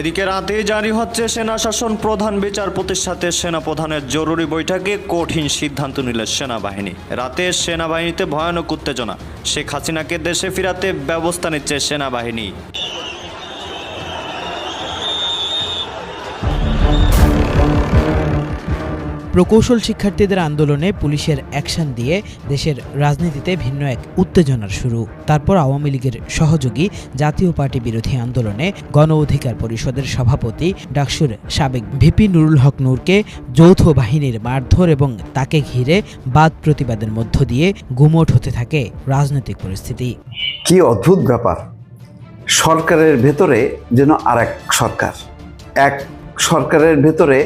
এদিকে রাতে জারি হচ্ছে সেনা শাসন প্রধান বিচারপতির সাথে সেনাপ্রধানের জরুরি বৈঠকে কঠিন সিদ্ধান্ত নিল সেনাবাহিনী। রাতে সেনাবাহিনীতে ভয়ানক উত্তেজনা। শেখ হাসিনাকে দেশে ফিরাতে ব্যবস্থা নিচ্ছে সেনাবাহিনী। প্রকৌশল শিক্ষার্থীদের আন্দোলনে পুলিশের অ্যাকশন দিয়ে দেশের রাজনীতিতে ভিন্ন এক উত্তেজনার শুরু। তারপর আওয়ামী লীগের সহযোগী জাতীয় পার্টি বিরোধী আন্দোলনে গণ অধিকার পরিষদের সভাপতি ডাকসুর সাবেক ভিপি নুরুল হক নূরকে যৌথ বাহিনীর মারধর এবং তাকে ঘিরে বাদ প্রতিবাদের মধ্য দিয়ে গুমোট হতে থাকে রাজনৈতিক পরিস্থিতি। কি অদ্ভুত ব্যাপার। সরকারের ভেতরে যেন আর এক সরকার। এক সরকারের ভেতরে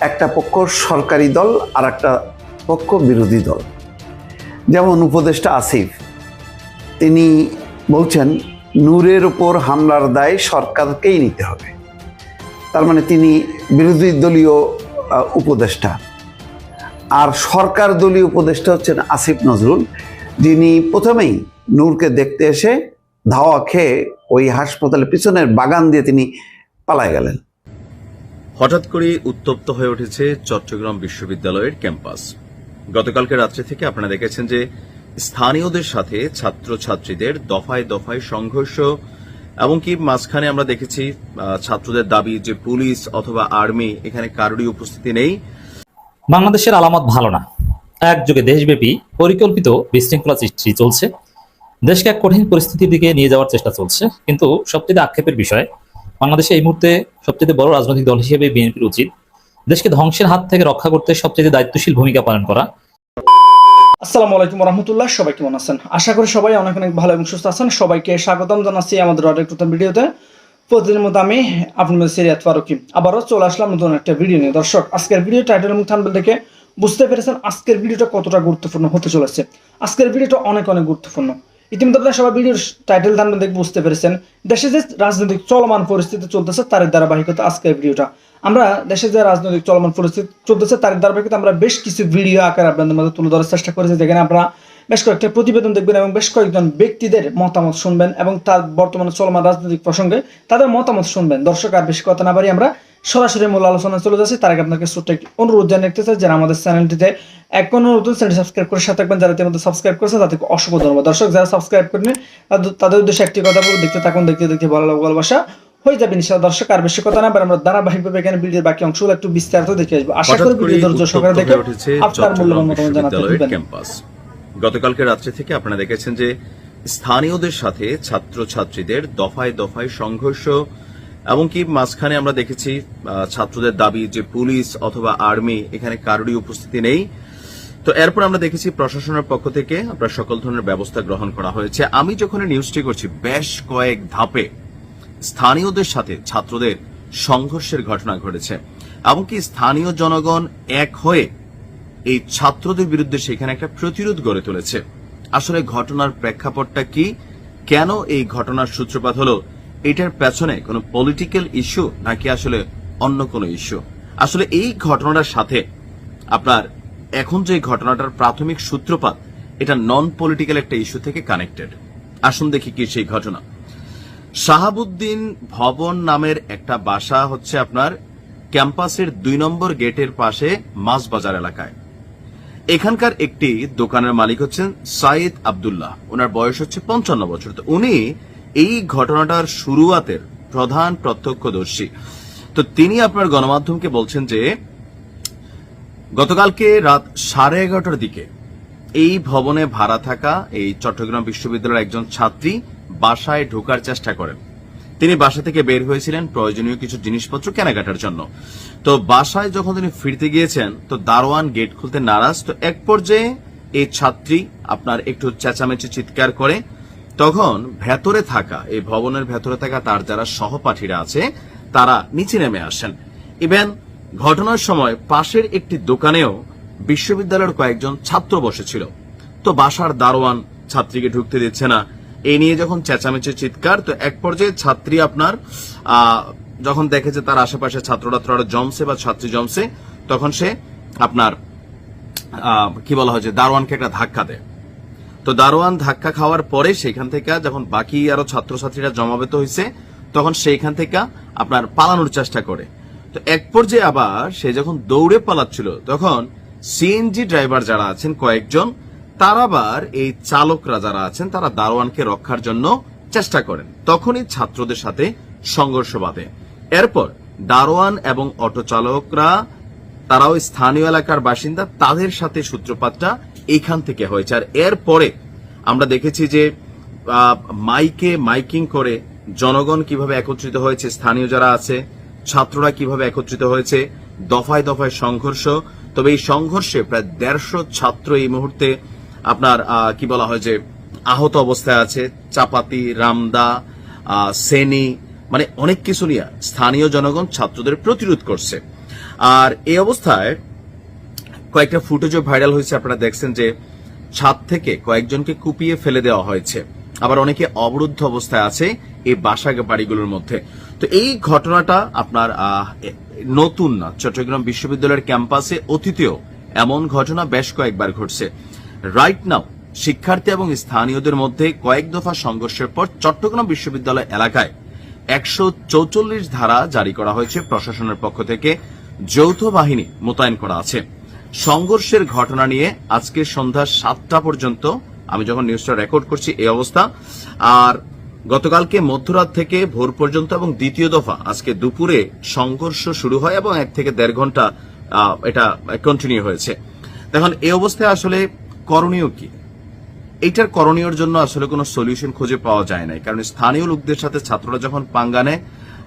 একটা পক্ষ সরকারি দল আর একটা পক্ষ বিরোধী দল। যেমন উপদেষ্টা আসিফ, তিনি বলছেন, নূরের উপর হামলার দায় সরকারকেই নিতে হবে। তার মানে তিনি বিরোধী দলীয় উপদেষ্টা। আর সরকার দলীয় উপদেষ্টা হচ্ছেন আসিফ নজরুল, যিনি প্রথমেই নূরকে দেখতে এসে ধাওয়া খেয়ে ওই হাসপাতালের পিছনের বাগান দিয়ে তিনি পালায় গেলেন। হঠাৎ করে উত্তপ্ত হয়ে উঠেছে চট্টগ্রাম বিশ্ববিদ্যালয়ের ক্যাম্পাস। গতকালকে রাত্রে থেকে আপনারা দেখেছেন যে স্থানীয়দের সাথে ছাত্রছাত্রীদের দফায় দফায় সংঘর্ষ, এমনকি মাঝখানে আমরা দেখেছি ছাত্রদের দাবি যে পুলিশ অথবা আর্মি এখানে কারোরই উপস্থিতি নেই। বাংলাদেশের আলামত ভালো না। একযোগে দেশব্যাপী পরিকল্পিত বিশৃঙ্খলা সৃষ্টি চলছে। দেশকে এক কঠিন পরিস্থিতির দিকে নিয়ে যাওয়ার চেষ্টা চলছে। কিন্তু সবচেয়ে আক্ষেপের বিষয় বাংলাদেশে এই মুহূর্তে সবচেয়ে বড় রাজনৈতিক দল হিসেবে বিএনপির উচিত। দেশকে ধ্বংসের হাত থেকে রক্ষা করতে সবচেয়ে দায়িত্বশীল ভূমিকা পালন করা। আসসালামু আলাইকুম রহমতুল্লাহ সবাই কেমন আছেন? আশা করি সবাই অনেক অনেক ভালো এবং সুস্থ আছেন। সবাইকে স্বাগতম জানাচ্ছি আমাদের আরেক নতুন ভিডিওতে। প্রতিদিনের মতো আমি আপনাদের সিরিয়াত ফারুকি। আবারও চলে আসলাম নতুন একটা ভিডিও নিয়ে। দর্শক, আজকের ভিডিও টাইটেল এবং থাম্বনেল দেখে বুঝতে পেরেছেন আজকের ভিডিওটা কতটা গুরুত্বপূর্ণ হতে চলেছে। আজকের ভিডিওটা অনেক অনেক গুরুত্বপূর্ণ। ইতিমধ্যে সবাই ভিডিওর টাইটেল থাম্বনেল দেখে বুঝতে পেরেছেন। দেশে যে রাজনৈতিক চলমান পরিস্থিতি চলতেছে তার ধারাবাহিকতা আজকের ভিডিওটা। আমরা দেশে যে রাজনৈতিক চলমান পরিস্থিতি চলতেছে তার ধারাবাহিকতা আমরা বেশ কিছু ভিডিও আকারে আপনাদের মাঝে তুলে ধরার চেষ্টা করেছি। যেখানে আপনারা বেশ কয়েকটা প্রতিবেদন দেখবেন এবং বেশ কয়েকজন ব্যক্তিদের মতামত শুনবেন এবং তার বর্তমানে চলমান রাজনৈতিক প্রসঙ্গে তাদের মতামত শুনবেন। দর্শক, আর বেশি কথা না বাড়ি আমরা সরাসরি মূল আলোচনা চলে যাচ্ছি। তার আগে আপনাকে ছোট্ট একটি অনুরোধ রাখতে চাই, যারা আমাদের চ্যানেলটিতে এখন নতুন চ্যানেল সাবস্ক্রাইব করে সাথে থাকবেন যারা ইতিমধ্যে সাবস্ক্রাইব করেছে তাদেরকে অসংখ্য ধন্যবাদ। দর্শক যারা সাবস্ক্রাইব করেন তাদের- উদ্দেশ্যে একটি কথা বলব দেখতে থাকুন দেখতে দেখতে ভালো লাগবে ভালোবাসা হয়ে যাবে নিশ্চয় দর্শক আর বেশি কথা না বাড়ি আমরা ধারাবাহিকভাবে এখানে ভিডিওর বাকি অংশগুলো একটু বিস্তারিত দেখে আসব। আশা করি ভিডিও ধৈর্য সহকারে দেখে আপনার মূল্যবান মতামত জানাতে বিশ্ববিদ্যালয়ের ভুলবেন না। ক্যাম্পাস। গতকালকে রাত্রে থেকে আপনারা দেখেছেন যে স্থানীয়দের সাথে ছাত্রছাত্রীদের দফায় দফায় সংঘর্ষ এমনকি মাঝখানে আমরা দেখেছি ছাত্রদের দাবি যে পুলিশ অথবা আর্মি এখানে কারোরই উপস্থিতি নেই। তো এরপর আমরা দেখেছি প্রশাসনের পক্ষ থেকে আপনার সকল ধরনের ব্যবস্থা গ্রহণ করা হয়েছে। আমি যখন নিউজটি করছি, বেশ কয়েক ধাপে স্থানীয়দের সাথে ছাত্রদের সংঘর্ষের ঘটনা ঘটেছে এমনকি স্থানীয় জনগণ এক হয়ে এই ছাত্রদের বিরুদ্ধে সেখানে একটা প্রতিরোধ গড়ে তুলেছে। আসলে ঘটনার প্রেক্ষাপটটা কি? কেন এই ঘটনার সূত্রপাত হলো? এটার পেছনে কোনো পলিটিক্যাল ইস্যু নাকি আসলে অন্য কোনো ইস্যু আসলে এই ঘটনাটার সাথে আপনার এখন যে ঘটনাটার প্রাথমিক সূত্রপাত, এটা নন পলিটিক্যাল একটা ইস্যু থেকে কানেক্টেড আসুন দেখি কি সেই ঘটনা। শাহাবুদ্দিন ভবন নামের একটা বাসা হচ্ছে আপনার ক্যাম্পাসের দুই নম্বর গেটের পাশে মাছ বাজার এলাকায়। এখানকার একটি দোকানের মালিক হচ্ছেন সাইদ আব্দুল্লাহ। ওনার বয়স হচ্ছে পঞ্চান্ন বছর। তো উনি এই ঘটনাটার শুরুয়াতের প্রধান প্রত্যক্ষদর্শী। তো তিনি আপনার গণমাধ্যমকে বলছেন যে গতকালকে রাত সাড়ে এগারোটার দিকে এই ভবনে ভাড়া থাকা এই চট্টগ্রাম বিশ্ববিদ্যালয়ের একজন ছাত্রী বাসায় ঢোকার চেষ্টা করেন। তিনি বাসা থেকে বের হয়েছিলেন প্রয়োজনীয় কিছু জিনিসপত্র কেনাকাটার জন্য। তো বাসায় যখন তিনি ফিরতে গিয়েছেন, তো দারোয়ান গেট খুলতে নারাজ। তো এক পর্যায়ে এই ছাত্রী আপনার একটু চেঁচামেচি চিৎকার করে। তখন ভেতরে থাকা, এই ভবনের ভেতরে থাকা তার যারা সহপাঠীরা আছে, তারা নিচে নেমে আসেন। ইভেন ঘটনার সময় পাশের একটি দোকানেও বিশ্ববিদ্যালয়ের কয়েকজন ছাত্র বসেছিল। তো বাসার দারোয়ান ছাত্রীকে ঢুকতে দিচ্ছে না। এই নিয়ে যখন চেঁচামেচি চিৎকার, তো এক পর্যায়ে ছাত্রী আপনার যখন দেখে যে তার আশেপাশে ছাত্ররা জমছে বা ছাত্রী জমছে, তখন সে আপনার কি বলা হয় যে দারোয়ানকে একটা ধাক্কা দেয়। তো দারোয়ান ধাক্কা খাওয়ার পরে সেখান থেকে যখন বাকি আরও ছাত্রছাত্রীরা জমাবেত হয়েছে তখন সেইখান থেকে আপনার পালানোর চেষ্টা করে। তো এক পর্যায়ে আবার সে যখন দৌড়ে পালাচ্ছিল, তখন সিএনজি ড্রাইভার যারা আছেন কয়েকজন, তারা আবার এই চালকরা যারা আছেন, তারা দারোয়ানকে রক্ষার জন্য চেষ্টা করেন। তখনই ছাত্রদের সাথে সংঘর্ষ বাধে। এরপর দারোয়ান এবং অটো চালকরা, তারাও স্থানীয় এলাকার বাসিন্দা, তাদের সাথে সূত্রপাতটা এইখান থেকে হয়েছে। আর এরপরে আমরা দেখেছি যে মাইকে মাইকিং করে জনগণ কীভাবে একত্রিত হয়েছে, স্থানীয় যারা আছে ছাত্ররা কীভাবে একত্রিত হয়েছে? দফায় দফায় সংঘর্ষ। তবে এই সংঘর্ষে প্রায় দেড়শো ছাত্র এই মুহূর্তে আপনার কি বলা হয় যে, আহত অবস্থায় আছে। চাপাতি, রামদা সেনি মানে অনেক কিছু নিয়ে স্থানীয় জনগণ ছাত্রদের প্রতিরোধ করছে। আর এই অবস্থায় কয়েকটা ফুটেজও ভাইরাল হয়েছে। আপনারা দেখছেন যে ছাদ থেকে কয়েকজনকে কুপিয়ে ফেলে দেওয়া হয়েছে। আবার অনেকে অবরুদ্ধ অবস্থায় আছে এই বাসা বাড়িগুলোর মধ্যে। তো এই ঘটনাটা আপনার নতুন না। চট্টগ্রাম বিশ্ববিদ্যালয়ের ক্যাম্পাসে অতীতেও এমন ঘটনা বেশ কয়েকবার ঘটছে। রাইট নাও শিক্ষার্থী এবং স্থানীয়দের মধ্যে কয়েক দফা সংঘর্ষের পর চট্টগ্রাম বিশ্ববিদ্যালয় এলাকায় একশো ধারা জারি করা হয়েছে প্রশাসনের পক্ষ থেকে। যৌথ বাহিনী মোতায়েন করা আছে। সংঘর্ষের ঘটনা নিয়ে আজকে সন্ধ্যা সাতটা পর্যন্ত আমি যখন নিউজটা রেকর্ড করছি এই অবস্থা। আর গতকালকে মধ্যরাত থেকে ভোর পর্যন্ত এবং দ্বিতীয় দফা আজকে দুপুরে সংঘর্ষ শুরু হয় এবং এক থেকে দেড় ঘণ্টা এটা কন্টিনিউ হয়েছে। দেখুন, এই অবস্থায় আসলে করণীয় কি? এইটার করণীয়র জন্য আসলে কোনো সলিউশন খুঁজে পাওয়া যায় নাই। কারণ স্থানীয় লোকদের সাথে ছাত্ররা যখন পাঙ্গা নেয়,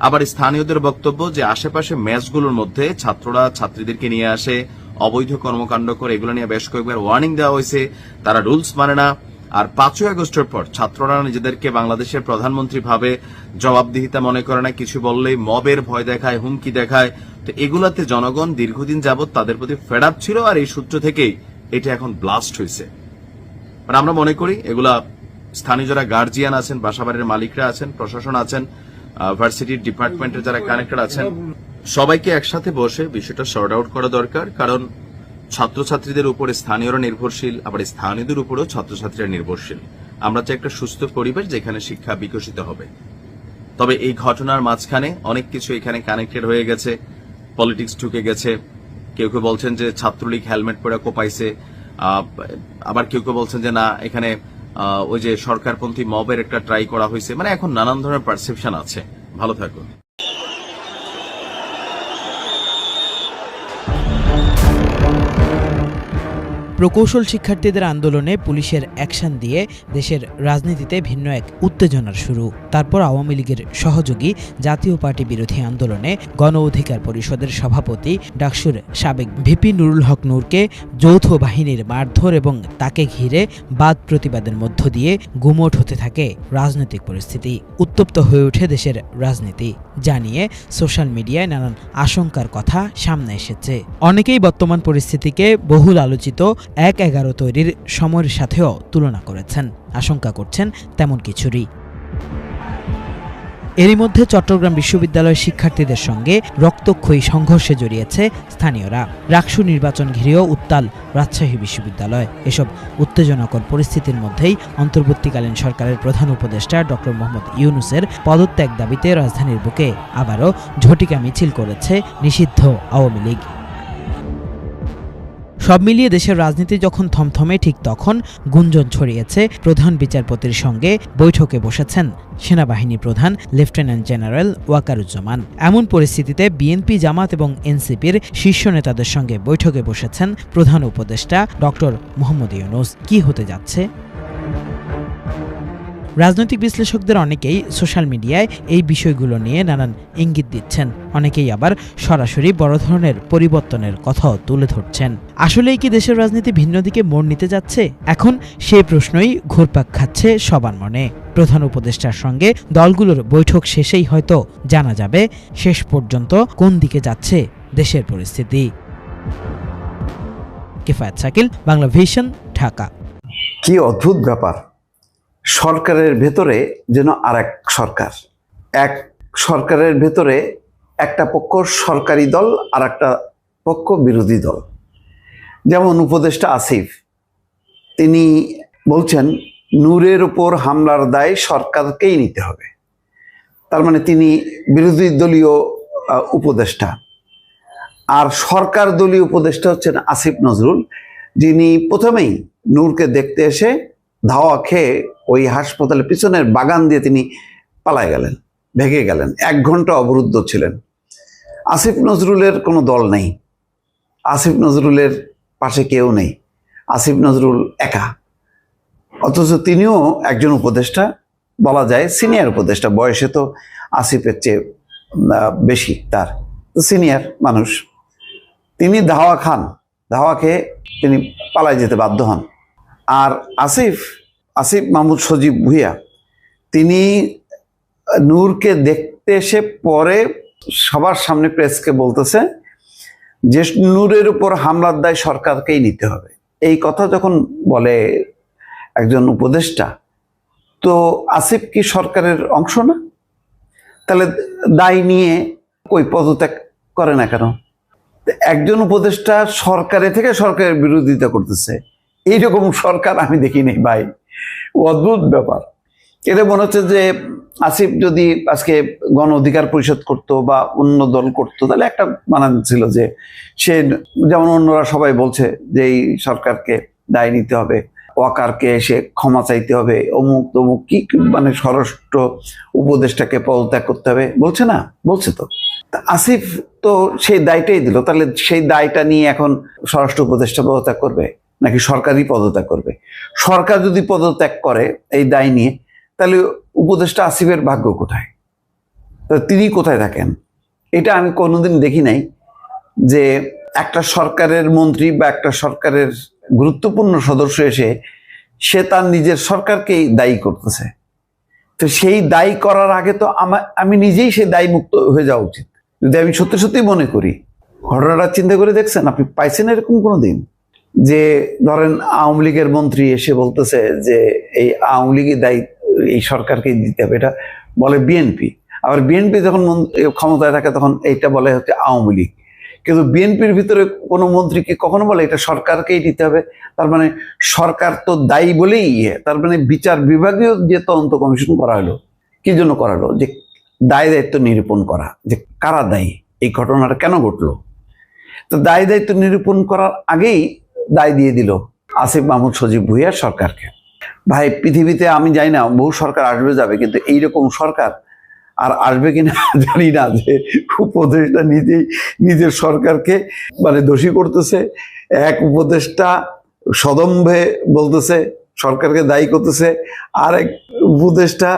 আবার স্থানীয়দের বক্তব্য যে আশেপাশে ম্যাচগুলোর মধ্যে ছাত্ররা ছাত্রীদেরকে নিয়ে আসে, অবৈধ কর্মকাণ্ড করে এগুলো নিয়ে বেশ কয়েকবার ওয়ার্নিং দেওয়া হয়েছে, তারা রুলস মানে না। আর পাঁচই আগস্টের পর ছাত্ররা নিজেদেরকে বাংলাদেশের প্রধানমন্ত্রী ভাবে জবাবদিহিতা মনে করে না, কিছু বললেই মবের ভয় দেখায়, হুমকি দেখায়। তো এগুলাতে জনগণ দীর্ঘদিন যাবৎ তাদের প্রতি ফেড ছিল আর এই সূত্র থেকেই এটা এখন ব্লাস্ট হয়েছে। মানে আমরা মনে করি এগুলা স্থানীয় যারা গার্জিয়ান আছেন বাসাবাড়ির মালিকরা আছেন, প্রশাসন আছেন ভার্সিটির ডিপার্টমেন্টের যারা কানেক্টেড আছেন, সবাইকে একসাথে বসে বিষয়টা সর্ট আউট করা দরকার। কারণ ছাত্রছাত্রীদের উপরে স্থানীয়রা নির্ভরশীল, আবার স্থানীয়দের উপরেও ছাত্রছাত্রীরা নির্ভরশীল। আমরা চাই একটা সুস্থ পরিবেশ যেখানে শিক্ষা বিকশিত হবে। তবে এই ঘটনার মাঝখানে অনেক কিছু এখানে কানেক্টেড হয়ে গেছে। পলিটিক্স ঢুকে গেছে। কেউ কেউ বলছেন যে ছাত্রলীগ হেলমেট পরে কোপাইছে। আবার কেউ কেউ বলছেন যে না, এখানে ওই যে সরকারপন্থী মবের একটা ট্রাই করা হয়েছে। মানে এখন নানান ধরনের পারসেপশন আছে। ভালো থাকুন। প্রকৌশল শিক্ষার্থীদের আন্দোলনে পুলিশের অ্যাকশন দিয়ে দেশের রাজনীতিতে ভিন্ন এক উত্তেজনার শুরু। তারপর আওয়ামী লীগের সহযোগী জাতীয় পার্টি বিরোধী আন্দোলনে গণ অধিকার পরিষদের সভাপতি ডাকসুর সাবেক ভিপি নুরুল হক নূরকে যৌথ বাহিনীর মারধর এবং তাকে ঘিরে বাদ প্রতিবাদের মধ্য দিয়ে গুমোট হতে থাকে রাজনৈতিক পরিস্থিতি। উত্তপ্ত হয়ে ওঠে দেশের রাজনীতি। জানিয়ে সোশ্যাল মিডিয়ায় নানান আশঙ্কার কথা সামনে এসেছে। অনেকেই বর্তমান পরিস্থিতিকে বহুল আলোচিত এক এগারো তৈরির সময়ের সাথেও তুলনা করেছেন। আশঙ্কা করছেন তেমন কিছুরই। এরই মধ্যে চট্টগ্রাম বিশ্ববিদ্যালয়ের শিক্ষার্থীদের সঙ্গে রক্তক্ষয়ী সংঘর্ষে জড়িয়েছে স্থানীয়রা। রাকসু নির্বাচন ঘিরেও উত্তাল রাজশাহী বিশ্ববিদ্যালয়। এসব উত্তেজনাকর পরিস্থিতির মধ্যেই অন্তর্বর্তীকালীন সরকারের প্রধান উপদেষ্টা ডক্টর মোহাম্মদ ইউনুসের পদত্যাগ দাবিতে রাজধানীর বুকে আবারও ঝটিকা মিছিল করেছে নিষিদ্ধ আওয়ামী লীগ। সব মিলিয়ে দেশের রাজনীতি যখন থমথমে ঠিক তখন গুঞ্জন ছড়িয়েছে প্রধান বিচারপতির সঙ্গে বৈঠকে বসেছেন সেনাবাহিনী প্রধান লেফটেন্যান্ট জেনারেল ওয়াকারুজ্জামান। এমন পরিস্থিতিতে বিএনপি, জামাত এবং এনসিপির শীর্ষ নেতাদের সঙ্গে বৈঠকে বসেছেন প্রধান উপদেষ্টা ডক্টর মোহাম্মদ ইউনুস। কি হতে যাচ্ছে? রাজনৈতিক বিশ্লেষকদের অনেকেই সোশ্যাল মিডিয়ায় এই বিষয়গুলো নিয়ে নানান ইঙ্গিত দিচ্ছেন। অনেকেই আবার সরাসরি বড় ধরনের পরিবর্তনের কথাও তুলে ধরছেন। আসলেই কি দেশের রাজনীতি ভিন্ন দিকে মোড় নিতে যাচ্ছে? এখন সেই প্রশ্নই ঘুরপাক খাচ্ছে সবার মনে। প্রধান উপদেষ্টার সঙ্গে দলগুলোর বৈঠক শেষেই হয়তো জানা যাবে শেষ পর্যন্ত কোন দিকে যাচ্ছে দেশের পরিস্থিতি। কিফায়াত শাকিল বাংলা ভিশন ঢাকা। কি অদ্ভুত ব্যাপার। সরকারের ভেতরে যেন আর এক সরকার। এক সরকারের ভেতরে একটা পক্ষ সরকারি দল আর একটা পক্ষ বিরোধী দল। যেমন উপদেষ্টা আসিফ, তিনি বলছেন, নূরের উপর হামলার দায় সরকারকেই নিতে হবে। তার মানে তিনি বিরোধী দলীয় উপদেষ্টা। আর সরকার দলীয় উপদেষ্টা হচ্ছেন আসিফ নজরুল, যিনি প্রথমেই নূরকে দেখতে এসে ধাওয়া খেয়ে ওই হাসপাতালের পিছনের বাগান দিয়ে তিনি পালায় গেলেন ভেগে গেলেন। এক ঘণ্টা অবরুদ্ধ ছিলেন। আসিফ নজরুলের কোনো দল নেই। আসিফ নজরুলের পাশে কেউ নেই। আসিফ নজরুল একা। অথচ তিনিও একজন উপদেষ্টা, বলা যায় সিনিয়র উপদেষ্টা। বয়সে তো আসিফের চেয়ে বেশি তার। সিনিয়র মানুষ। তিনি ধাওয়া খান। ধাওয়া খেয়ে তিনি পালায় যেতে বাধ্য হন। আর আসিফ আসিফ মাহমুদ সজীব ভুইয়া, তিনি নূরকে দেখতে এসে পরে সবার সামনে প্রেসকে বলতেছে যে নূরের উপর হামলার দায় সরকারকেই নিতে হবে। এই কথা যখন বলে একজন উপদেষ্টা, তো আসিফ কি সরকারের অংশ না? তাহলে দায় নিয়ে ওই পদত্যাগ করে না কেন? একজন উপদেষ্টা সরকারে থেকে সরকারের বিরোধিতা করতেছে। এইরকম সরকার আমি দেখি নেই, ভাই। অদ্ভুত ব্যাপার। এটা মনে হচ্ছে যে আসিফ যদি আজকে গণ অধিকার পরিষদ করতো বা অন্য দল করতো, তাহলে একটা মানান ছিল যে সে যেমন অন্যরা সবাই বলছে যে এই সরকারকে দায় নিতে হবে, ওয়াকারকে এসে ক্ষমা চাইতে হবে, অমুক তমুক কি কি মানে স্বরাষ্ট্র উপদেষ্টাকে পদত্যাগ করতে হবে, বলছে না, বলছে তো আসিফ তো সেই দায়টাই দিল, তাহলে সেই দায়টা নিয়ে এখন স্বরাষ্ট্র উপদেষ্টা পদত্যাগ করবে। নাকি সরকারই পদত্যাগ করবে? সরকার যদি পদত্যাগ করে এই দায় নিয়ে, তাহলে উপদেষ্টা আসিফের ভাগ্য কোথায়? তিনি কোথায় থাকেন? এটা আমি কোনোদিন দেখি নাই যে একটা সরকারের মন্ত্রী বা একটা সরকারের গুরুত্বপূর্ণ সদস্য এসে সে তার নিজের সরকারকেই দায়ী করতেছে। তো সেই দায়ী করার আগে তো আমার আমি নিজেই সেই দায়ী মুক্ত হয়ে যাওয়া উচিত। যদি আমি সত্যি সত্যি মনে করি, ঘটনাটা চিন্তা করে দেখছেন, আপনি পাইছেন এরকম কোনো দিন যে ধরেন আওয়ামী লীগের মন্ত্রী এসে বলতেছে যে এই আওয়ামী লীগের দায়িত্ব এই সরকারকে দিতে হবে। এটা বলে বিএনপি। আবার বিএনপি যখন ক্ষমতায় থাকে তখন এইটা বলে হচ্ছে আওয়ামী লীগ। কিন্তু বিএনপির ভিতরে কোনো মন্ত্রীকে কখনো বলে এটা সরকারকেই দিতে হবে? তার মানে সরকার তো দায়ী বলেই ইয়ে। তার মানে বিচার বিভাগীয় যে তদন্ত কমিশন করা হলো, কি জন্য করা হলো? যে দায় দায়িত্ব নিরূপণ করা। যে কারা দায়ী? এই ঘটনাটা কেন ঘটলো? তো দায় দায়িত্ব নিরূপণ করার আগেই দায় দিয়ে দিল আসিফ মাহমুদ সজীব ভুইয়ার সরকারকে। ভাই, পৃথিবীতে আমি জানি না, বহু সরকার আসবে যাবে, কিন্তু এইরকম সরকার আর আসবে কিনা জানি না যে উপদেষ্টা নিজেই নিজের সরকারকে মানে দোষী করতেছে, এক উপদেষ্টা সদম্ভে বলতেছে, সরকারকে দায়ী করতেছে আর এক উপদেষ্টা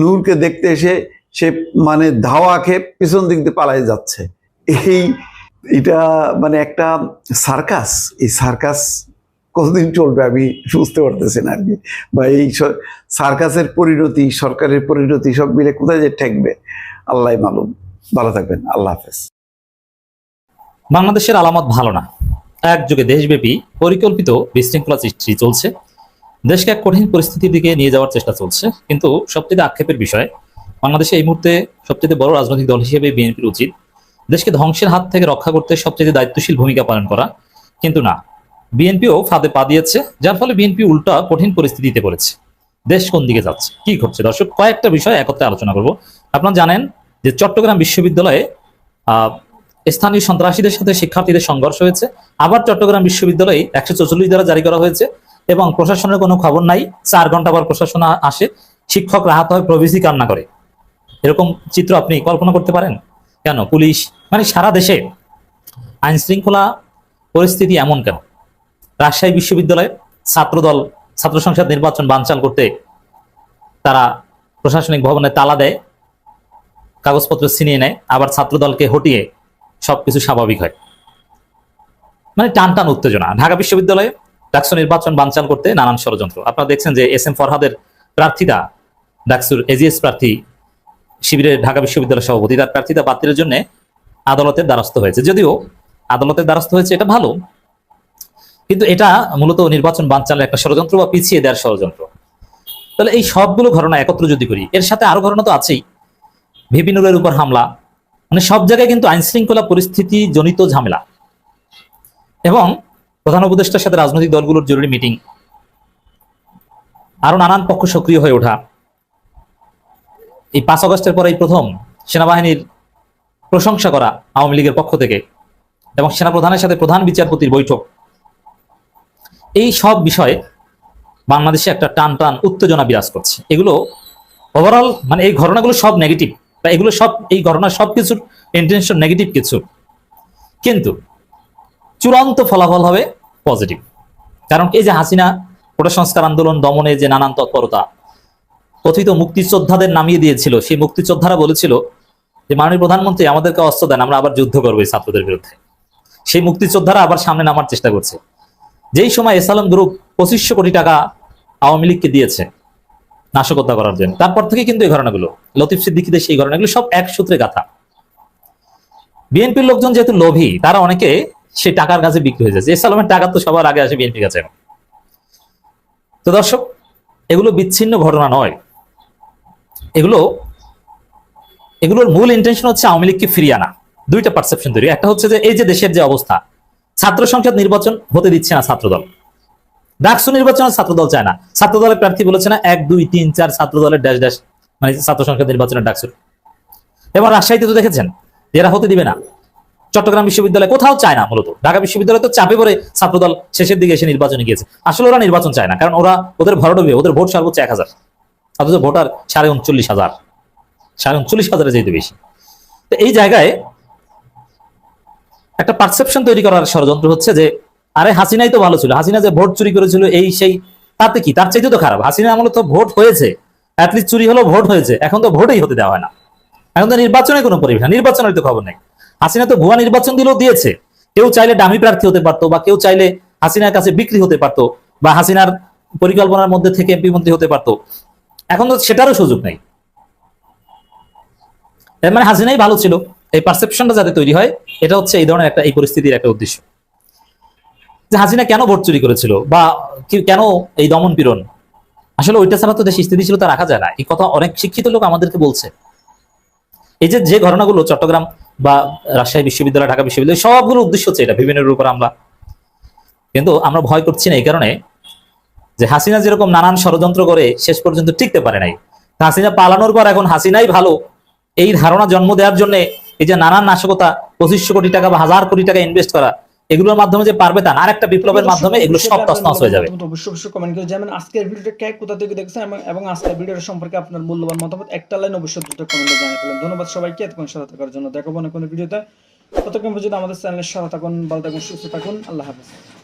নূরকে দেখতে এসে সে মানে ধাওয়া খেয়ে পিছন দিক দিয়ে পালাই যাচ্ছে। এই এটা মানে একটা সার্কাস। এই সার্কাস কতদিন চলবে আমি বুঝতে পারতেছি না আর কি বা এই সার্কাসের পরিণতি, সরকারের পরিণতি সব মিলে কোথায় যে ঠেকবে আল্লাহ মালুম। ভালো থাকবেন, আল্লাহ হাফেজ। বাংলাদেশের আলামত ভালো না। একযোগে দেশব্যাপী পরিকল্পিত বিশৃঙ্খলা সৃষ্টি চলছে। দেশকে এক কঠিন পরিস্থিতির দিকে নিয়ে যাওয়ার চেষ্টা চলছে। কিন্তু সবচেয়ে আক্ষেপের বিষয়, বাংলাদেশে এই মুহূর্তে সবচেয়ে বড় রাজনৈতিক দল হিসেবে বিএনপির উচিত দেশকে ধ্বংসের হাত থেকে রক্ষা করতে সবচেয়ে দায়িত্বশীল ভূমিকা পালন করা। কিন্তু না, বিএনপিও ফাঁদে পা দিয়েছে, যার ফলে বিএনপি উল্টা কঠিন পরিস্থিতিতে পড়েছে। দেশ কোন দিকে যাচ্ছে, কি ঘটছে? দর্শক, কয়েকটা বিষয় একত্রে আলোচনা করব। আপনারা জানেন যে চট্টগ্রাম বিশ্ববিদ্যালয়ে স্থানীয় সন্ত্রাসীদের সাথে শিক্ষার্থীদের সংঘর্ষ হয়েছে। আবার চট্টগ্রাম বিশ্ববিদ্যালয়ে একশো চৌচল্লিশ দ্বারা জারি করা হয়েছে এবং প্রশাসনের কোনো খবর নাই। চার ঘণ্টা পর প্রশাসন আসে, শিক্ষক রাহাত হয় প্রভৃতি কান্না করে। এরকম চিত্র আপনি কল্পনা করতে পারেন? কেন? পুলিশ মানে সারা দেশে আইন শৃঙ্খলা পরিস্থিতি এমন কেন? রাজশাহী বিশ্ববিদ্যালয়ে ছাত্রদল, ছাত্র সংসদ নির্বাচন বানচাল করতে তারা প্রশাসনিক ভবনে তালা দেয়, কাগজপত্র ছিনিয়ে নেয়, আবার ছাত্রদলকে হটিয়ে সবকিছু স্বাভাবিক হয়। মানে টান টান উত্তেজনা। ঢাকা বিশ্ববিদ্যালয়ে ডাকসু নির্বাচন বানচাল করতে নানান ষড়যন্ত্র। আপনারা দেখছেন যে এস এম ফরহাদের প্রার্থিতা ডাকসুর এজিএস প্রার্থী, শিবিরের ঢাকা বিশ্ববিদ্যালয়ের সভাপতি, তার প্রার্থিতা বাতিলের জন্য আদালতের দ্বারস্থ হয়েছে। যদিও আদালতের দ্বারস্থ হয়েছে এটা ভালো, কিন্তু এটা মূলত নির্বাচন বানচালের একটা ষড়যন্ত্র বা পিছিয়ে দেওয়ার ষড়যন্ত্র। তাহলে এই সবগুলো ঘটনা একত্র যদি করি, এর সাথে আরও ঘটনা তো আছেই। ভিপি নুরের উপর হামলা মানে সব জায়গায় কিন্তু আইন শৃঙ্খলা পরিস্থিতি জনিত ঝামেলা। এবং প্রধান উপদেষ্টার সাথে রাজনৈতিক দলগুলোর জরুরি মিটিং, আরও নানান পক্ষ সক্রিয় হয়ে ওঠা। এই পাঁচ আগস্টের পরে এই প্রথম সেনাবাহিনীর প্রশংসা করা আওয়ামী লীগের পক্ষ থেকে এবং সেনাপ্রধানের সাথে প্রধান বিচারপতির বৈঠক। এই সব বিষয়ে বাংলাদেশে একটা টান টান উত্তেজনা বিরাজ করছে। এগুলো ওভারঅল মানে এই ঘটনাগুলো সব নেগেটিভ বা এগুলো সব, এই ঘটনা সব কিছুর ইন্টেনশন নেগেটিভ কিছু। কিন্তু চূড়ান্ত ফলাফল হবে পজিটিভ কারণ এই যে হাসিনা কোটা সংস্কার আন্দোলন দমনে যে নানান তৎপরতা, কথিত মুক্তিযোদ্ধাদের নামিয়ে দিয়েছিল, সেই মুক্তিযোদ্ধারা বলেছিল যে মাননীয় প্রধানমন্ত্রী আমাদেরকে অস্ত্র দেন, আমরা আবার যুদ্ধ করব এই ছাত্রদের বিরুদ্ধে। সেই মুক্তিযোদ্ধারা আবার সামনে নামার চেষ্টা করছে। যেই সময় এসালাম গ্রুপ পঁচিশশো কোটি টাকা আওয়ামী লীগকে দিয়েছে নাশকতা করার জন্য, তারপর থেকে কিন্তু এই ঘটনাগুলো, লতিফ সিদ্দিকিদের সেই ঘটনাগুলো সব এক সূত্রে গাথা। বিএনপির লোকজন যেহেতু লোভী, তারা অনেকে সেই টাকার কাছে বিক্রি হয়ে যাচ্ছে। এসালামের টাকা তো সবার আগে আসে বিএনপির কাছে। তো দর্শক, এগুলো বিচ্ছিন্ন ঘটনা নয়। এগুলো এগুলোর মূল ইন্টেনশন হচ্ছে আওয়ামী লীগকে ফিরিয়ে আনা। দুইটা পারসেপশন তৈরি। একটা হচ্ছে যে এই যে দেশের যে অবস্থা, ছাত্র সংসদ নির্বাচন হতে দিচ্ছে না ছাত্রদল। ডাকসু নির্বাচন ছাত্রদল চায় না। ছাত্রদলের প্রার্থী বলেছে না, এক, দুই, তিন, চার ছাত্রদলের ড্যাশ ড্যাশ মানে ছাত্র সংসদ নির্বাচনের ডাকসুর। এবার রাজশাহীতে তো দেখেছেন, এরা হতে দিবে না। চট্টগ্রাম বিশ্ববিদ্যালয় কোথাও চায় না মূলত। ঢাকা বিশ্ববিদ্যালয় তো চাপে পড়ে ছাত্রদল শেষের দিকে এসে নির্বাচনে গিয়েছে। আসলে ওরা নির্বাচন চায় না, কারণ ওরা ওদের ভরডবে ওদের ভোট সর্বোচ্চ এক হাজার। অথচ ভোটার সাড়ে উনচল্লিশ হাজার। বেশি। তো এই জায়গায় একটা তৈরি করার ষড়যন্ত্র হচ্ছে যে, আরে হাসিনাই তো ভালো ছিল, হাসিনা যে ভোট চুরি করেছিল, এই সেই, তাতে কি? তার চাইতে তো খারাপ। হাসিনা আমলে তো ভোট হয়েছে। চুরি হলো ভোট হয়েছে। এখন তো ভোটেই হতে দেওয়া হয় না। এখন তো নির্বাচনে কোনো পরিবেশ নির্বাচনের তো খবর নেই। হাসিনা তো ভুয়া নির্বাচন দিলেও দিয়েছে। কেউ চাইলে ডামি প্রার্থী হতে পারতো বা কেউ চাইলে হাসিনার কাছে বিক্রি হতে পারতো বা হাসিনার পরিকল্পনার মধ্যে থেকে এমপি মন্ত্রী হতে পারতো। এখন তো সেটারও সুযোগ নেই। এর মানে হাসিনাই ভালো ছিল। এই পারসেপশনটা যাতে তৈরি হয়, এটা হচ্ছে এই ধরনের একটা এই পরিস্থিতির একটা উদ্দেশ্য। যে হাসিনা কেন ভোট চুরি করেছিল বা কেন এই দমন পীড়ন? আসলে ওইটা ছাড়া তো দেশে স্থিতিশীলতা রাখা যায় না। এই কথা অনেক শিক্ষিত লোক আমাদেরকে বলছে। এই যে যে ঘটনাগুলো চট্টগ্রাম বা রাজশাহী বিশ্ববিদ্যালয়, ঢাকা বিশ্ববিদ্যালয় সবগুলো উদ্দেশ্য হচ্ছে এটা, বিভিন্ন উপর আমরা কিন্তু আমরা ভয় করছি না এই কারণে যে হাসিনা যেরকম নানান ষড়যন্ত্র করে শেষ পর্যন্ত টিকতে পারে নাই। হাসিনা পালানোর পর এখন হাসিনাই ভালো এই ধারণা জন্ম দেওয়ার জন্য এই যে নানান নাশকতা পঁচিশশো কোটি টাকা বা হাজার কোটি টাকা ইনভেস্ট করা এগুলোর মাধ্যমে যে পারবে তা না। আর একটা বিপ্লবের মাধ্যমে এগুলো সব তছনছ হয়ে যাবে। মতামত অবশ্যই অবশ্যই কমেন্ট করে আজকের ভিডিওটা কে কোথা থেকে দেখছেন এবং- আজকের ভিডিওটা সম্পর্কে আপনার মূল্যবান মতামত একটা লাইন অবশ্যই দুটো কমেন্টে জানিয়ে ফেলেন। ধন্যবাদ সবাইকে এতক্ষণ সাথে থাকার জন্য। দেখাবো না কোনো ভিডিওতে। ততক্ষণ পর্যন্ত আমাদের চ্যানেলের সাথে থাকুন ভালো থাকুন সুস্থ থাকুন। আল্লাহ হাফেজ।